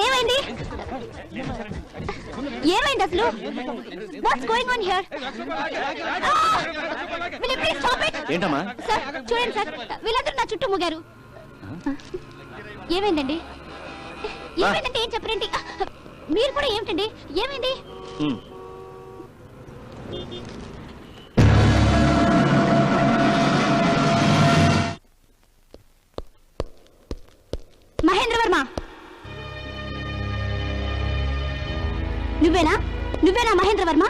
అసలు ఏమైంది? ఏమైంది అసలు? What's going on here will please stop it ఏంటమ్మా? సార్ చూడండి సార్ వీళ్ళందరూ నా చుట్టూ ముగారు. ఏమైందండి? ఏమైందంటే ఏం చెప్పరేంటి మీరు కూడా ఏమిటండి? ఏమైంది? నువ్వేనా మహేంద్ర వర్మ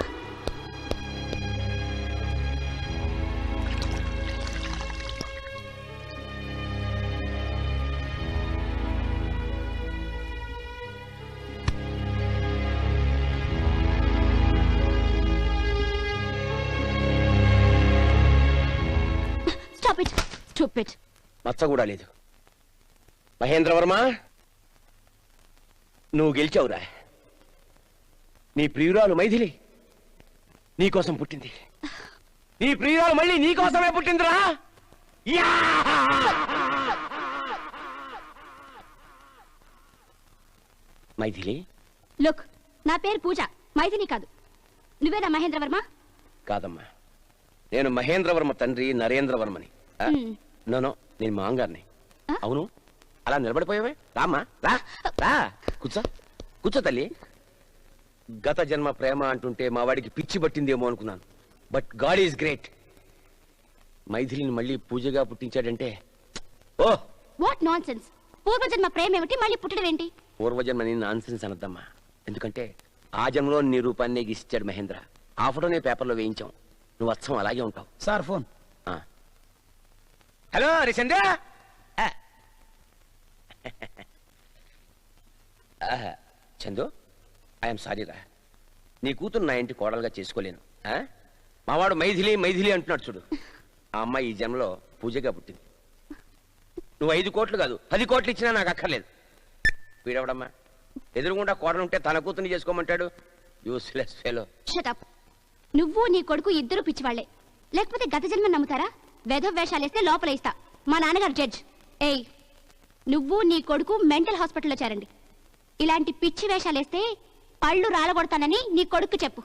స్టూపిడ్ మచ్చ కూడా లేదు. మహేంద్రవర్మ నువ్వు గెలిచావురా. నీ ప్రియురాలు మైథిలి నీకోసం పుట్టింది. నీ ప్రియురాలు మళ్ళీ నీకోసమే పుట్టిందిరా! మైథిలి? లుక్ నా పేరు పూజ. మైథిలి కాదు. నువ్వేనా మహేంద్ర వర్మ కాదమ్మా. నేను మహేంద్రవర్మ తండ్రి నరేంద్రవర్మని. నోనో నేను మాంగారిని? అవును? అలా నిలబడిపోయావే? రామ్మా రా రా. కూర్చో. కూర్చో తల్లి. గత జన్మ ప్రేమ అంటుంటే మా వాడికి పిచ్చి పట్టిందేమో అనుకున్నాను. బట్ గాడ్ ఈజ్ గ్రేట్ మైథిలిని మళ్ళీ పూజగా పుట్టించాడంటే ఓ! వాట్ నాన్ సెన్స్ పూర్వజన్మ ప్రేమ ఏమిటి మళ్ళీ పుట్టడం ఏంటి? పూర్వజన్మని నాన్సెన్స్ అనద్దమ్మా. ఎందుకంటే ఆ జన్మలో నీ రూపాన్ని నీకు ఇచ్చాడు మహేంద్ర. ఆ ఫోటోనే పేపర్లో వేయించాం. నువ్వు అచ్చం అలాగే ఉంటావు. Sir phone. ఆ. హలో. ఆహా, చందు? ఐఎమ్ సారీరా నీ కూతురు నా ఇంటి కోడలుగా చేసుకోలేను. ఆ? మావాడు మైథిలి మైథిలి అంటున్నాడు చూడు. ఆ అమ్మాయి ఈ జన్మలో పూజగా పుట్టింది. నువ్వు ఐదు కోట్లు కాదు పది కోట్లు ఇచ్చినా నాకు అక్కర్లేదు. వీడవడమ్మా? ఎదురుగుండా కోడలుంటే తన కూతుర్ని చేసుకోమంటాడు? యూస్లెస్ ఫెలో షటప్ నువ్వు నీ కొడుకు ఇద్దరు పిచ్చివాళ్ళే. లేకపోతే గత జన్మ నమ్ముతారా? వేధ వేషాలేస్తే లోపల ఇస్తా. మా నాన్నగారు జడ్జ్ ఏయ్ నువ్వు నీ కొడుకు మెంటల్ హాస్పిటల్లో చేరండి. ఇలాంటి పిచ్చి వేషాలేస్తే పళ్ళు రాలగొడతానని నీ కొడుకు చెప్పు.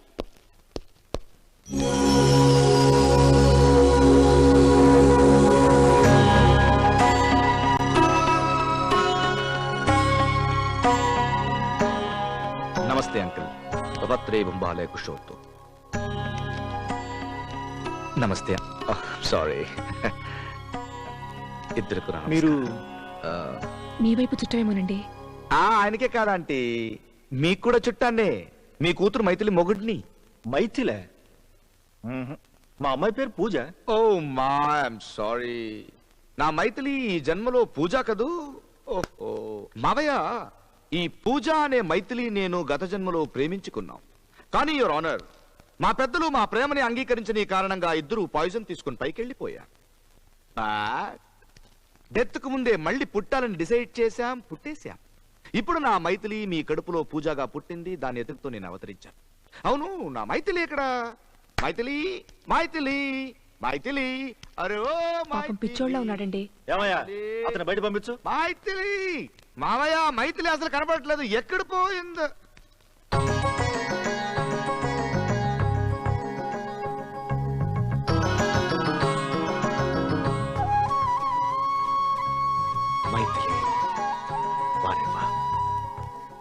నమస్తే అంకుల్. భవత్రే బొంబాలే కుషోత్తు నమస్తే. సారీ. నమస్కారం. మీరు మీ వైపు చుట్టమేమోనండి. ఆ, ఆయనకే కాదంటీ మీకు కూడా చుట్టాన్నే. మీ కూతురు మైథిలి మొగుడిని. మైథిలే. మా అమ్మాయి పేరు పూజ. ఓ మా సారీ. నా మైథిలి ఈ జన్మలో పూజ కదూ? ఓహో. మావయ్య ఈ పూజ అనే మైథిలి నేను గత జన్మలో ప్రేమించుకున్నాం. కానీ యువర్ ఆనర్ మా పెద్దలు మా ప్రేమని అంగీకరించని కారణంగా ఇద్దరు పాయిజన్ తీసుకుని పైకెళ్ళిపోయారు డెత్కు ముందే మళ్ళీ పుట్టాలని డిసైడ్ చేశాం పుట్టేశాం. ఇప్పుడు నా మైథిలి మీ కడుపులో పూజగా పుట్టింది దాని ఎదురుతో నేను అవతరించాను. అవును నా మైథిలి ఎక్కడ? మైథిలి మైథిలి మైథిలి. అరే ఓ పాపం మైథిలి. పిచ్చోళ్ళ ఉన్నాడండి. ఏమయ్యా అతను బయట పంపించు. మైథిలి. మావయ్య మైథిలి అసలు కనబడట్లేదు ఎక్కడ పోయింది?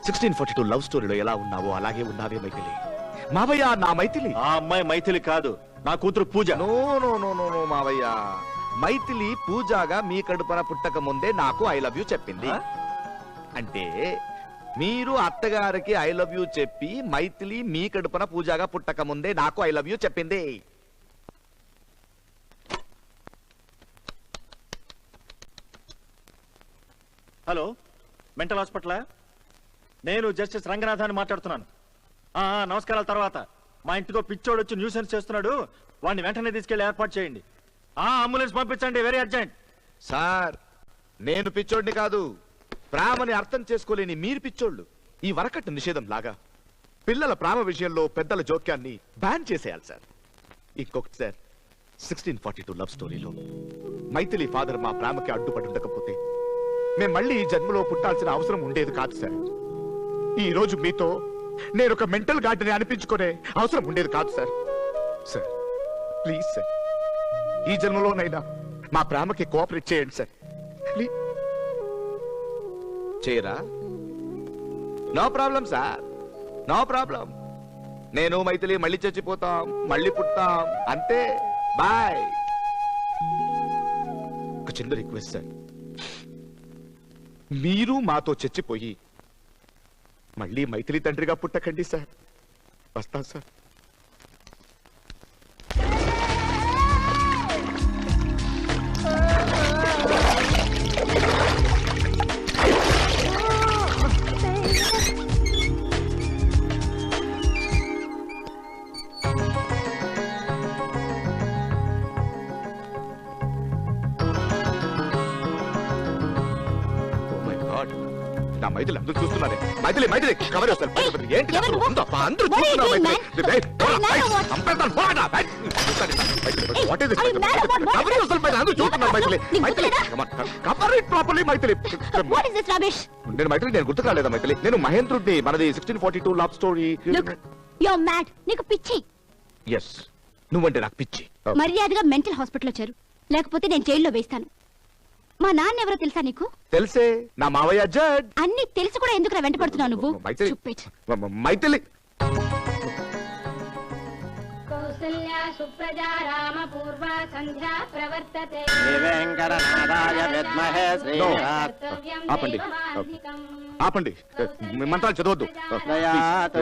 సిక్స్టీన్ ఫార్టీ టూ లవ్ స్టోరీలో ఎలా ఉన్నావో అలాగే ఉన్నావే మైథిలి. మావయ్య నా మైథిలి. ఆ అమ్మాయి మైథిలి కాదు నా కూతురు Pooja. No no no no no మావయ్య. మైథిలి పూజాగా మీ కడుపున పుట్టక ముందే నాకు ఐ లవ్ యూ చెప్పింది. ఆ? అంటే మీరు అత్తగారికి ఐ లవ్ యూ చెప్పి మైథిలి మీ కడుపున పూజాగా పుట్టక ముందే నాకు ఐ లవ్ యూ చెప్పింది. హలో మెంటల్ హాస్పిటలా? నేను జస్టిస్ రంగనాథాన్ని మాట్లాడుతున్నాను. ఆ, నమస్కారాల తర్వాత మా ఇంటితో పిచ్చోడు వచ్చి న్యూసెన్స్ చేస్తున్నాడు. వాడిని వెంటనే తీసుకెళ్ళి ఏర్పాటు చేయండి. ఆ అంబులెన్స్ పంపించండి వెరీ అర్జెంట్. సార్ నేను పిచ్చోడిని కాదు. ప్రేమని అర్థం చేసుకోలేని మీరు పిచ్చోళ్ళు. ఈ వరకట్టు నిషేధం లాగా. పిల్లల ప్రేమ విషయంలో పెద్దల జోక్యాన్ని బ్యాన్ చేసేయాలి సార్. ఇంకొకటి sir. Sixteen forty two love స్టోరీలో మైథిలి ఫాదర్ మా ప్రేమకి అడ్డుపడి ఉండకపోతే మేము మళ్ళీ ఈ జన్మలో పుట్టాల్సిన అవసరం ఉండేది కాదు సార్. ఈ రోజు మీతో నేను ఒక మెంటల్ గార్డెన్ అనిపించుకునే అవసరం ఉండేది కాదు సార్. సార్. Please sir. ఈ జన్మలోనైనా మా ప్రేమకి కోఆపరేట్ చేయండి సార్. ప్లీజ్ చేయరా? No problem sir. No problem. నేను మైథిలి మళ్ళీ చచ్చిపోతాం మళ్ళీ పుట్టాం అంతే. బాయ్. ఒక చిన్న రిక్వెస్ట్ సార్. మీరు మాతో చచ్చిపోయి మళ్ళీ మైథిలి తండ్రిగా పుట్టకండి సార్. వస్తాను sir. Properly, Mythili. What is this Ramesh నేను మైథిలి నేను గుర్తుకు రాలేదా మైథిలి. నేను మహేంద్రుడిని మనది sixteen forty two love story mad నీకు పిచ్చి. ఎస్ నువ్వంటే నాకు పిచ్చి. మర్యాదగా మెంటల్ హాస్పిటల్ వచ్చారు లేకపోతే నేను జైల్లో వేస్తాను. మా నాన్న ఎవరో తెలుసా నీకు? తెలిసే. నా మావయ్య జడ్. అన్ని తెలిసి కూడా ఎందుకు వెంట పడుతున్నావు నువ్వు మైథిలి. Stupid. మ- మ- మైథిలి. కౌసల్యా సుప్రజా రామ పూర్వ సంధ్యా ప్రవర్తతే. వెంకటనాథాయ విద్మహే No. కర్తవ్యం ఆపండి. దైవమాన్ధికం. ఆపండి. మీ మంత్రాలు చదవద్దు. దయాతు.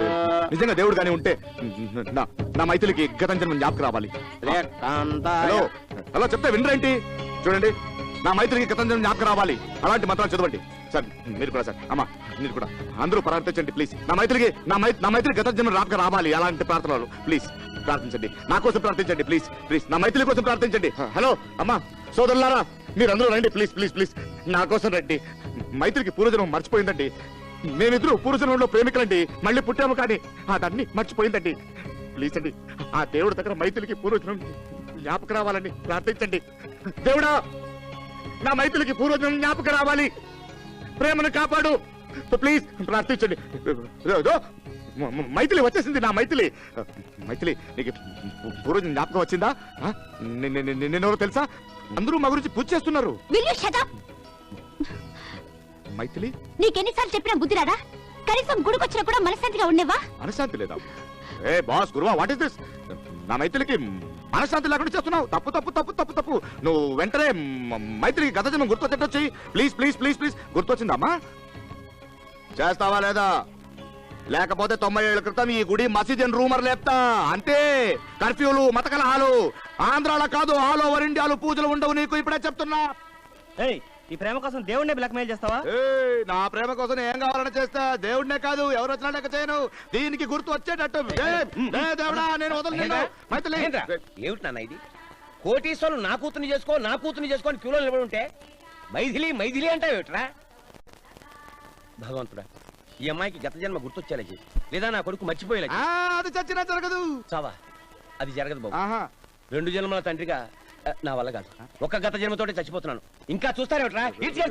నిజంగా దేవుడు గాని ఉంటే నా నా మైథిలికి గతం జన్మ జ్ఞాపకం రావాలి. హలో. హలో చెప్తే వినరేంటి చూడండి. నా మైత్రికి జన్మ జ్ఞాపకం రావాలి. అలాంటి మంత్రాలు చదవండి. సార్ మీరు కూడా సార్. అమ్మా మీరు కూడా. అందరూ ప్రార్థించండి ప్లీజ్ నా మైత్రికి నా మై నా మైత్రి జన్మ జ్ఞాపకం రావాలి. అలాంటి ప్రార్థనలు ప్లీజ్ ప్రార్థించండి. నా కోసం ప్రార్థించండి ప్లీజ్ ప్లీజ్ నా మైత్రి కోసం ప్రార్థించండి. హలో అమ్మా సోదరులారా మీరందరూ రండి ప్లీజ్ ప్లీజ్ ప్లీజ్ నా కోసం రండి. మైత్రికి పూర్వజన్మం మర్చిపోయిందండి. మేమిద్దరు పూర్వజన్మంలో ప్రేమికులండి. మళ్ళీ పుట్టాము కానీ అదన్నీ మర్చిపోయిందండి. ప్లీజ్ అండి ఆ దేవుడి దగ్గర మైత్రికి పూర్వజన్మం జ్ఞాపకం రావాలని ప్రార్థించండి. దేవుడా నా మైత్రులకి పూర్వజన్మం జ్ఞాపకం రావాలి. ప్రేమను కాపాడు. ప్లీజ్ ప్రార్థించండి. మైథిలి వచ్చేసింది నా మైథిలి. మైథిలి నీకు పూర్వజన్మ జ్ఞాపకం వచ్చిందా? నిన్నెవరో తెలుసా? అందరూ మా గురించి పూజ చేస్తున్నారు. మైథిలి? నీకెన్నిసార్లు చెప్పినా బుద్ధి రాదా? కనీసం గుడికొచ్చినా కూడా మనశ్శాంతిగా ఉండేవా? మనశ్శాంతి లేదా? ఏ బాస్ గురువా వాట్ ఇస్ దిస్ నా మైత్రికి మనశ్శాంతి లేకుండా చేస్తున్నావు. తప్పు తప్పు తప్పు తప్పు తప్పు. నువ్వు వెంటనే మైత్రికి గత జన్మ గుర్తొచ్చేటొచ్చి ప్లీజ్ ప్లీజ్ ప్లీజ్ ప్లీజ్ గుర్తొచ్చిందమ్మా చేస్తావా లేదా? లేకపోతే తొంభై ఏళ్ళ క్రితం ఈ గుడి మసీద్ అని రూమర్ లేపుతా. అంతే. కర్ఫ్యూలు మత కలహాలు ఆంధ్రాలో కాదు ఆల్ ఓవర్ ఇండియాలో పూజలు ఉండవు నీకు. ఇప్పుడే చెప్తున్నా. ఏయ్ ఈ ప్రేమ కోసం దేవుణ్ణి బ్లాక్మెయిల్ చేస్తావా? ఏయ్, నా ప్రేమ కోసం ఏం కావాలని చేస్తా? దేవుడినే కాదు ఎవరు వచ్చినా లెక్క చేయను. దీనికి గుర్తు వచ్చేటట్టు. ఏయ్, ఏ దేవుడా నేను వదలను. నిన్ను. మైథిలి. ఏంట్రా? ఏమిటి నాన్న ఇది? కోటీశ్వరులు నా కూతుర్ని చేసుకో నా కూతుర్ని చేసుకో అని క్యూలో నిలబడి ఉంటే మైథిలి మైథిలి అంటావు ఏమిట్రా? భగవంతుడా ఈ అమ్మాయికి గత జన్మ గుర్తొచ్చేలా చేయి. లేదా నా కొడుకు మర్చిపోయేలా. అది చచ్చినా జరగదు. చావా అది జరగదు బాబు. ఆహా. రెండు జన్మల తండ్రిగా నా వల్ల కాదు. ఒక్క గత జన్మతోటే చచ్చిపోతున్నాను. ఇంకా చూస్తారేమిట్రా?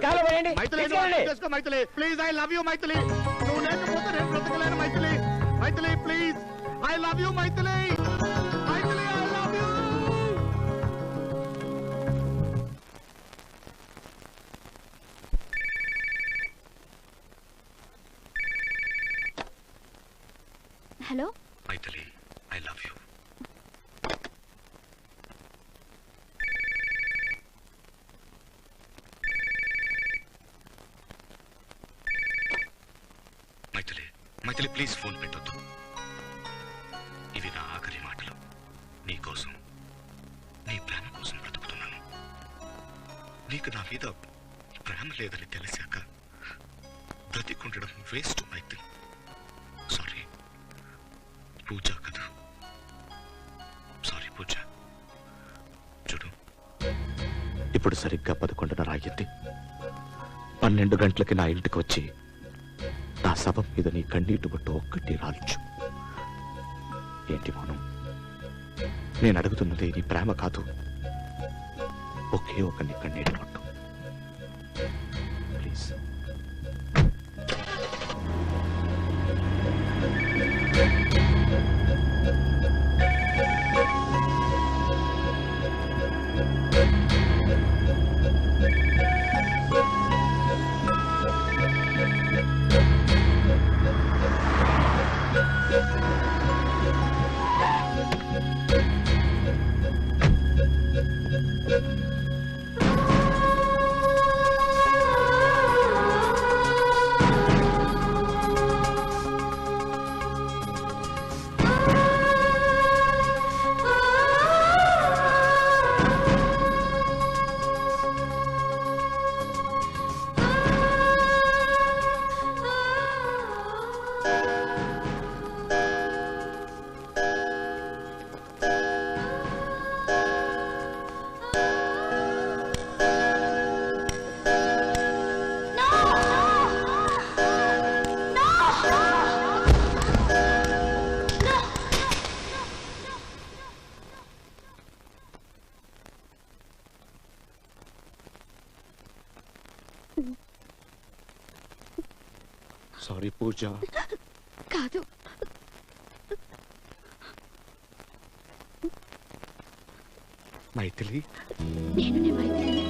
కాలు మైథిలి చేసుకో Mythili. Please I love you Mythili. నువ్వు లేకపోతే నేను బ్రతకలేను Mythili. Mythili please I love you Mythili. Mythili I love you hello Mythili I love you Mythili Mythili please phone పెట్టొద్దు. ఇవి నా ఆఖరి మాటలు. నీకోసం నీ ప్రేమ కోసం బ్రతుకుతున్నాను. నీకు నా మీద ప్రేమ లేదని తెలిసాక బ్రతికుండడం వేస్ట్ మైథిలి సారీ పూజ కదా సారీ పూజ. చూడు ఇప్పుడు సరిగ్గా పదకొండున్నర అయ్యింది. పన్నెండు గంటలకి నా ఇంటికి వచ్చి నా శవం మీద నీ కన్నీటి బట్టు ఒక్కటి రాల్చు. ఏంటి మౌనం? నేను అడుగుతున్నది నీ ప్రేమ కాదు. ఒకే ఒక నీ కన్నీటి బట్టు. ప్లీజ్. సారీ పూజ. కాదు. మైథిలి. నేను మైత్రిని